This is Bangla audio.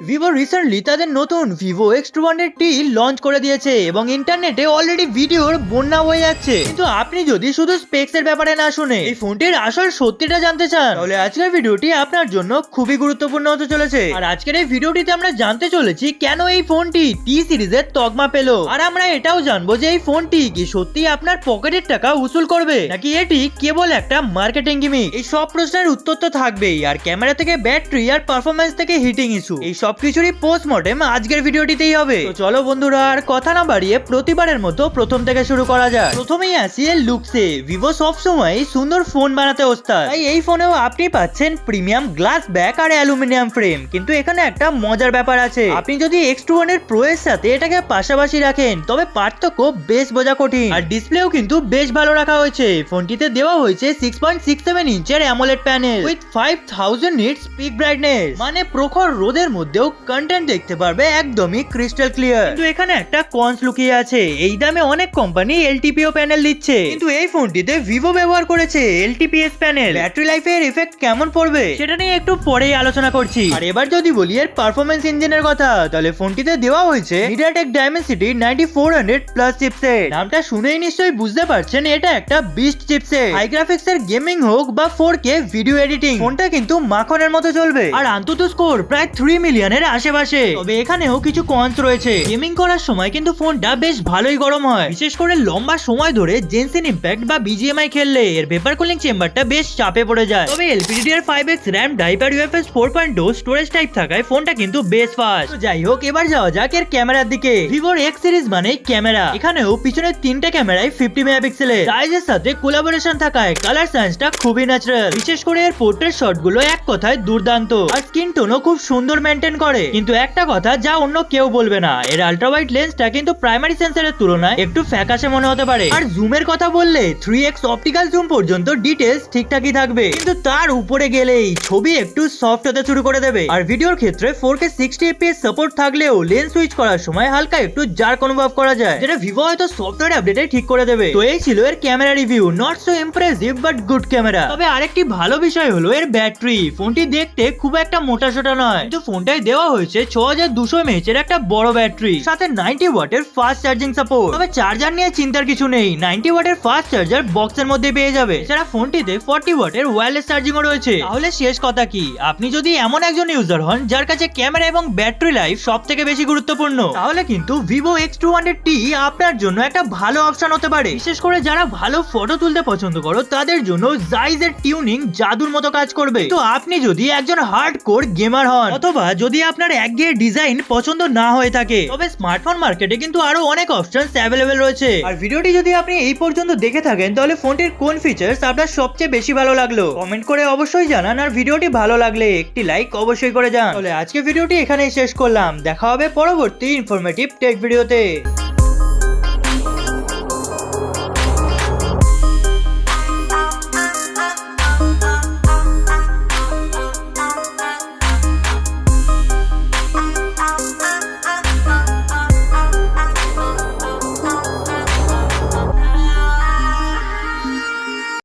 ভিভো রিসেন্টলি তাদের নতুন vivo X two T launch করে দিয়েছে এবং ইন্টারনেটে অলরেডি ভিডিওর বন্যা হয়ে যাচ্ছে। কিন্তু আপনি যদি শুধু স্পেক্স এর ব্যাপারে না শুনে এই ফোনটির আসল সত্যিটা জানতে চান, তাহলে আজকের ভিডিওটি আপনার জন্য খুবই গুরুত্বপূর্ণ হতে চলেছে। আর আজকের এই ভিডিওটিতে আমরা জানতে চলেছি কেন এই ফোনটি টি সিরিজের তকমা পেল। আর আমরা এটাও জানব যে এই ফোনটি কি সত্যি আপনার পকেটের টাকা উসুল করবে, নাকি এটি কেবল একটা মার্কেটিং গিমিক এই সব প্রশ্নের উত্তর তো থাকবেই, আর ক্যামেরা থেকে ব্যাটারি আর পারফরমেন্স থেকে হিটিং ইস্যু এই সবকিছুরই পোস্টমর্টেম আজকের ভিডিওটিতেই হবে। তো চলো বন্ধুরা, আর কথা না বাড়িয়ে প্রতিবারের মতো প্রথম থেকে শুরু করা যাক। প্রথমেই আসি লুকসে। ভিভো সবসময় সুন্দর ফোন বানাতে ওস্তাদ। তাই এই ফোনেও আপনি পাচ্ছেন প্রিমিয়াম গ্লাস ব্যাক আর অ্যালুমিনিয়াম ফ্রেম কিন্তু এখানে একটা মজার ব্যাপার আছে। আপনি যদি এক্স টু এর প্রো এর সাথে এটাকে পাশাপাশি রাখেন, তবে পার্থক্য বেশ বোঝা কঠিন। আর ডিসপ্লেও কিন্তু বেশ ভালো রাখা হয়েছে। ফোনটিতে দেওয়া হয়েছে six point six seven ইঞ্চের AMOLED panel with five thousand nits peak brightness মানে প্রখর রোদের মধ্যেও কন্টেন্ট দেখতে পারবে একদমই ক্রিস্টাল ক্লিয়ার কিন্তু এখানে একটা কনস লুকিয়ে আছে এই দামে অনেক কোম্পানি এলটিপিও প্যানেল দিচ্ছে। কিন্তু এই ফোনটিতে ভিভো ব্যবহার করেছে এলটিপিএস প্যানেল ব্যাটারি লাইফের ইফেক্ট কেমন পড়বে? সেটা নিয়ে একটু পরেই আলোচনা করছি। আর এবার যদি বলি এর পারফরমেন্স ইঞ্জিনের কথা তাহলে ফোনটিতে দেওয়া হয়েছে MediaTek dimensity ninety four hundred plus chipset নামটা শুনেই নিশ্চয়ই বুঝতে পারছেন এটা একটা বিস্ট চিপসেট হাই গ্রাফিক্স এর গেমিং হোক বা ফোর কে ভিডিও এডিটিং ফোনটা কিন্তু মাখনের মতো চলবে। আর আন্তত স্কোর প্রায় থ্রি মিলিয়নের আশেপাশে। তবে এখানেও কিছু কনস রয়েছে। গেমিং করার সময় কিন্তু ফোনটা বেশ ভালোই গরম হয়। বিশেষ করে লম্বা সময় ধরে জেনসিন ইম্প্যাক্ট বা বিজিএমআই খেললে এর পেপার কুলিং চেম্বারটা বেশ চাপে পড়ে যায়। তবে LPDDR five X RAM diaper UFS four point storage type থাকায় ফোনটা কিন্তু বেশ ফাস্ট যাই হোক, এবার যাওয়া যাক এর ক্যামেরার দিকে। ভিভোর এক্স সিরিজ মানে ক্যামেরা। এখানেও পিছনে তিনটে ক্যামেরায় ফিফটি মেগাপিক্সেলের সাইজের সাথে কোলাবোরেশন থাকায় কালার সায়েন্সটা খুবই ন্যাচারাল বিশেষ করে এর পোর্ট্রেট শটগুলো এক কথায় দুর্দান্ত। আর স্কিন টোনও খুব সুন্দর মেনটেন করে। কিন্তু একটা কথা যা অন্য কেউ বলবে না। এর আলট্রা ওয়াইড লেন্সটা কিন্তু প্রাইমারি সেন্সরের তুলনায় একটু ফ্যাকাশে মনে হতে পারে। আর জুমের কথা বললে থ্রি এক্স অপটিক্যাল জুম পর্যন্ত ডিটেলস ঠিকঠাকই থাকবে। কিন্তু তার উপরে গেলেই ছবি একটু সফট হতে শুরু করে দেবে। আর ভিডিওর ক্ষেত্রে four K sixty FPS support থাকলেও লেন্স সুইচ করার সময় হালকা একটু জার্ক অনুভব করা যায়। যেটা ভিভো হয়তো সফটওয়্যার আপডেটে ঠিক করে দেবে। তো এই ছিল এর camera review not so impressive but good camera তবে আরেকটি ভালো বিষয় হলো এর ব্যাটারি ফোনটি দেখতে খুব একটা মোটা সোটা নয়। কিন্তু ফোনটায় দেওয়া হয়েছে ছ হাজার দুশো এমএইচ এর একটা বড় ব্যাটারি, সাথে নাইনটি ওয়াটের ফাস্ট চার্জিং সাপোর্ট তবে চার্জার নিয়ে চিন্তার কিছু নেই নাইনটি ওয়াটের ফাস্ট চার্জার বক্সের মধ্যে পেয়ে যাবে। এছাড়া ফোনটিতে ফর্টি ওয়াটের ওয়্যারলেস চার্জিংও রয়েছে, তাহলে শেষ কথা কি? আপনি যদি এমন একজন ইউজার হন, যার কাছে ক্যামেরা এবং ব্যাটারি লাইফ সব থেকে বেশি গুরুত্বপূর্ণ, তাহলে কিন্তু vivo X two hundred T আপনার জন্য একটা ভালো অপশন হতে পারে। বিশেষ করে যারা ভালো ফটো তুলতে পছন্দ করো, তাদের জন্য জাইজের টিউনিং জাদুর মতো কাজ করবে। তো আপনি যদি একজন হার্ড কোর গেমার হন, অথবা যদি আপনার একঘেয়ে ডিজাইন পছন্দ না হয়ে থাকে, তবে স্মার্টফোন মার্কেটে কিন্তু আরও অনেক অপশন অ্যাভেলেবেল রয়েছে। আর ভিডিওটি যদি আপনি এই পর্যন্ত দেখে থাকেন, তাহলে ফোনটির কোন ফিচার্স আপনার সবচেয়ে বেশি ভালো লাগল? কমেন্ট করে অবশ্যই জানান আর ভিডিওটি ভালো লাগলে একটি লাইক অবশ্যই করে যান। তাহলে আজকে ভিডিওটি এখানেই শেষ করলাম। দেখা হবে পরবর্তী ইনফরমেটিভ টেক ভিডিওতে